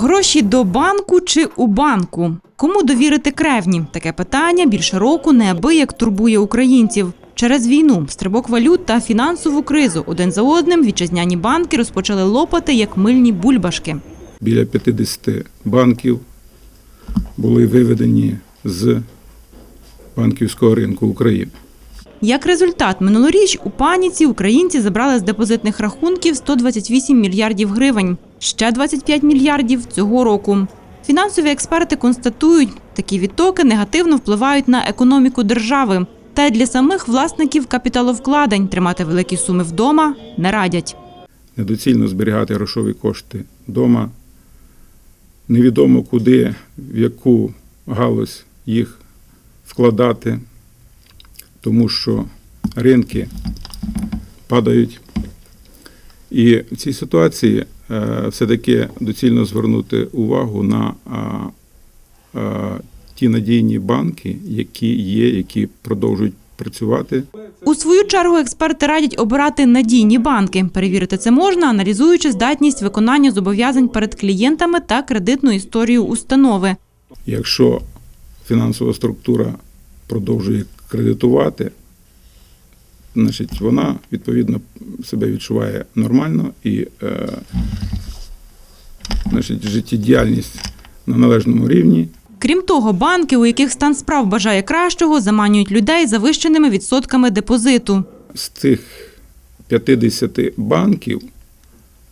Гроші до банку чи у банку? Кому довірити кревні? Таке питання більше року неабияк турбує українців. Через війну, стрибок валют та фінансову кризу один за одним вітчизняні банки розпочали лопати як мильні бульбашки. Біля 50 банків були виведені з банківського ринку України. Як результат, минулоріч у паніці українці забрали з депозитних рахунків 128 мільярдів гривень, ще 25 мільярдів цього року. Фінансові експерти констатують, такі відтоки негативно впливають на економіку держави. Та й для самих власників капіталовкладень тримати великі суми вдома не радять. Недоцільно зберігати грошові кошти вдома. Невідомо куди, в яку галузь їх вкладати, тому що ринки падають. І в цій ситуації е, все-таки доцільно звернути увагу на а, а, ті надійні банки, які є, які продовжують працювати. У свою чергу експерти радять обирати надійні банки. Перевірити це можна, аналізуючи здатність виконання зобов'язань перед клієнтами та кредитну історію установи. Якщо фінансова структура продовжує кредитувати, значить вона відповідно себе відчуває нормально і е, значить, життєдіяльність на належному рівні. Крім того, банки, у яких стан справ бажає кращого, заманюють людей завищеними відсотками депозиту. З цих 50 банків,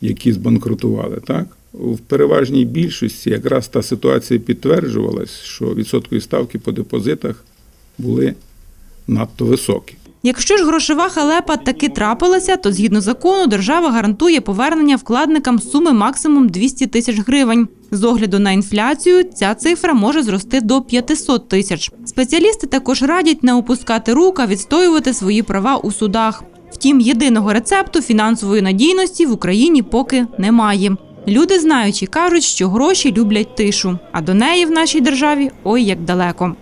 які збанкрутували, так, в переважній більшості якраз та ситуація підтверджувалась, що відсоткові ставки по депозитах були надто високі. Якщо ж грошова халепа таки трапилася, то згідно закону держава гарантує повернення вкладникам суми максимум 200 тисяч гривень. З огляду на інфляцію ця цифра може зрости до 500 тисяч. Спеціалісти також радять не опускати рук, а відстоювати свої права у судах. Втім, єдиного рецепту фінансової надійності в Україні поки немає. Люди знаючи кажуть, що гроші люблять тишу, а до неї в нашій державі ой як далеко.